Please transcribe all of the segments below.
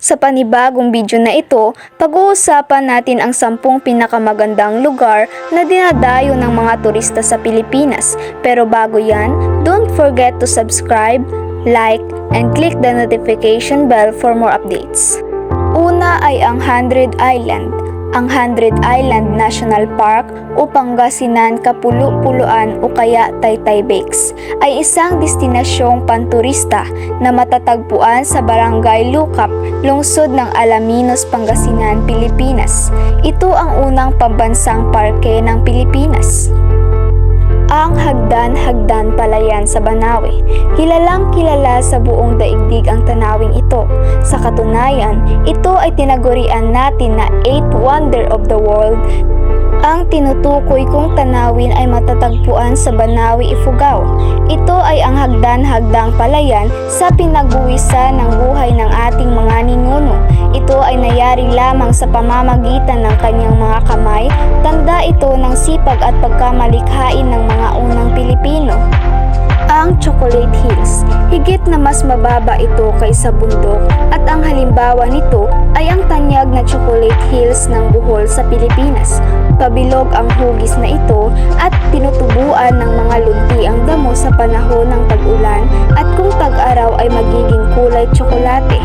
Sa panibagong video na ito, pag-uusapan natin ang sampung pinakamagandang lugar na dinadayo ng mga turista sa Pilipinas. Pero bago yan, don't forget to subscribe, like, and click the notification bell for more updates. Una ay ang Hundred Island. Ang Hundred Island National Park o Pangasinan Kapulu-Puluan o kaya Taytay Bakes ay isang destinasyong panturista na matatagpuan sa Barangay Lukap, lungsod ng Alaminos, Pangasinan, Pilipinas. Ito ang unang pambansang parke ng Pilipinas ang Hagdan-Hagdan Palayan sa Banawe. Kilalang kilala sa buong daigdig ang tanawing ito. Sa katunayan, ito ay tinagurian natin na 8th Wonder of the World. Ang tinutukoy kong tanawin ay matatagpuan sa Banawe, Ifugao. Ito ay ang hagdan-hagdang palayan sa pinagbuwisan ng buhay ng ating mga ninuno. Ito ay nayari lamang sa pamamagitan ng kanyang mga ito ng sipag at pagkamalikhain ng mga unang Pilipino. Ang Chocolate Hills, higit na mas mababa ito kaysa bundok at ang halimbawa nito ay ang tanyag na Chocolate Hills ng Bohol sa Pilipinas. Pabilog ang hugis na ito at tinutubuan ng mga lunti ang damo sa panahon ng tag-ulan at kung tag-araw ay magiging kulay tsokolate.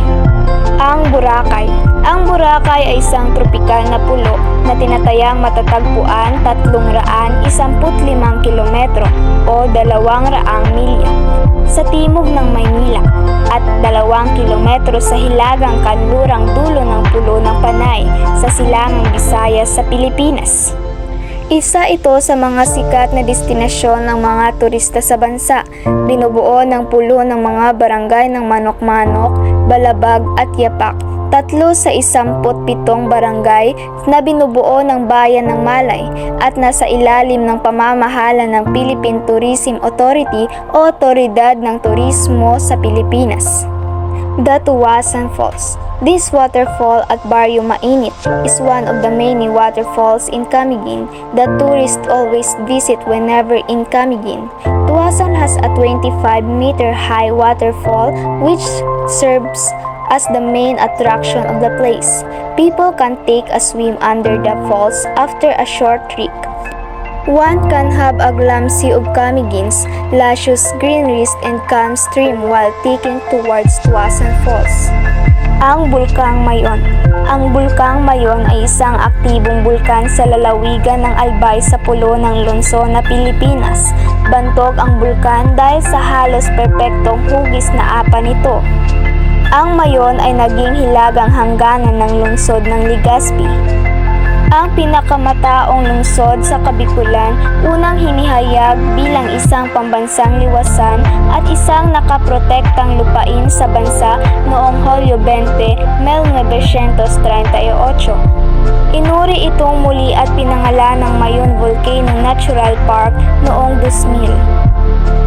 Ang Boracay Ang Boracay ay isang tropikal na pulo na tinatayang matatagpuan 315 kilometro o 200 milya sa timog ng Maynila at 2 kilometro sa hilagang kanlurang dulo ng pulo ng Panay sa silangang Visayas sa Pilipinas. Isa ito sa mga sikat na destinasyon ng mga turista sa bansa. Binubuo ng pulo ng mga barangay ng Manok-Manok, Balabag at Yapak. Tatlo sa isamput pitong barangay na binubuo ng bayan ng Malay at nasa ilalim ng pamamahala ng Philippine Tourism Authority o Otoridad ng Turismo sa Pilipinas. The Tuwasan Falls. This waterfall at Barrio Mainit is one of the many waterfalls in Camiguin that tourists always visit whenever in Camiguin. Tuwasan has a 25-meter high waterfall which serves as the main attraction of the place. People can take a swim under the falls after a short trek. One can have a glimpse of Camiguin's luscious greeneries and calm stream while taking towards Tuasan Falls. Ang Bulkang Mayon Ang Bulkang Mayon ay isang aktibong bulkan sa lalawigan ng Albay sa pulo ng Lungsod na Pilipinas. Bantog ang bulkan dahil sa halos perpektong hugis na apa nito. Ang Mayon ay naging hilagang hangganan ng lungsod ng Legazpi. Ang pinakamataong lungsod sa Kabikulan, unang hinihayag bilang isang pambansang liwasan at isang nakaprotektang lupain sa bansa noong Hulyo 20, 1938. Inuri itong muli at pinangalan ng Mayon Volcano Natural Park noong 2000.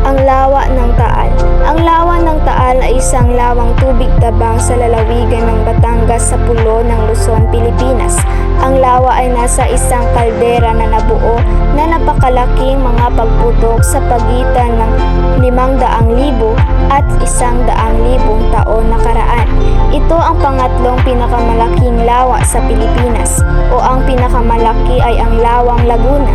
Ang lawa ng Taal Ang lawa ng Taal ay isang lawang tubig tabang sa lalawigan ng Batangas sa pulo ng Luzon, Pilipinas. Ang lawa ay nasa isang kaldera na nabuo na napakalaking mga pagputok sa pagitan ng 500,000 at 100,000 taon nakaraan. Ito ang pangatlong pinakamalaking lawa sa Pilipinas o ang pinakamalaki ay ang lawang Laguna.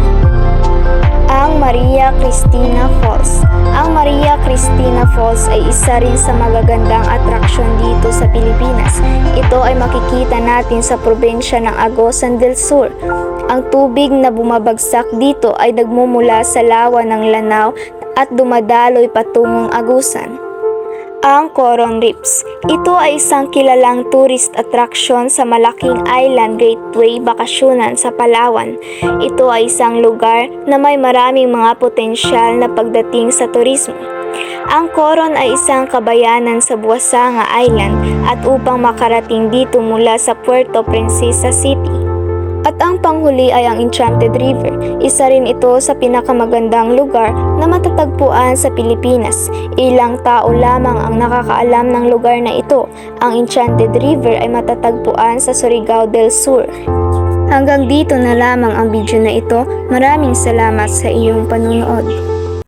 Ang Maria Cristina Falls. Ang Maria Cristina Falls ay isa rin sa magagandang atraksyon dito sa Pilipinas. Ito ay makikita natin sa probinsya ng Agosan del Sur. Ang tubig na bumabagsak dito ay nagmumula sa lawa ng Lanao at dumadaloy patungong Agusan. Ang Coron Reefs. Ito ay isang kilalang tourist attraction sa malaking island gateway bakasyonan sa Palawan. Ito ay isang lugar na may maraming mga potensyal na pagdating sa turismo. Ang Coron ay isang kabayanan sa Buasanga Island at upang makarating dito mula sa Puerto Princesa City. At ang panghuli ay ang Enchanted River. Isa rin ito sa pinakamagandang lugar na matatagpuan sa Pilipinas. Ilang tao lamang ang nakakaalam ng lugar na ito. Ang Enchanted River ay matatagpuan sa Surigao del Sur. Hanggang dito na lamang ang video na ito. Maraming salamat sa iyong panunood.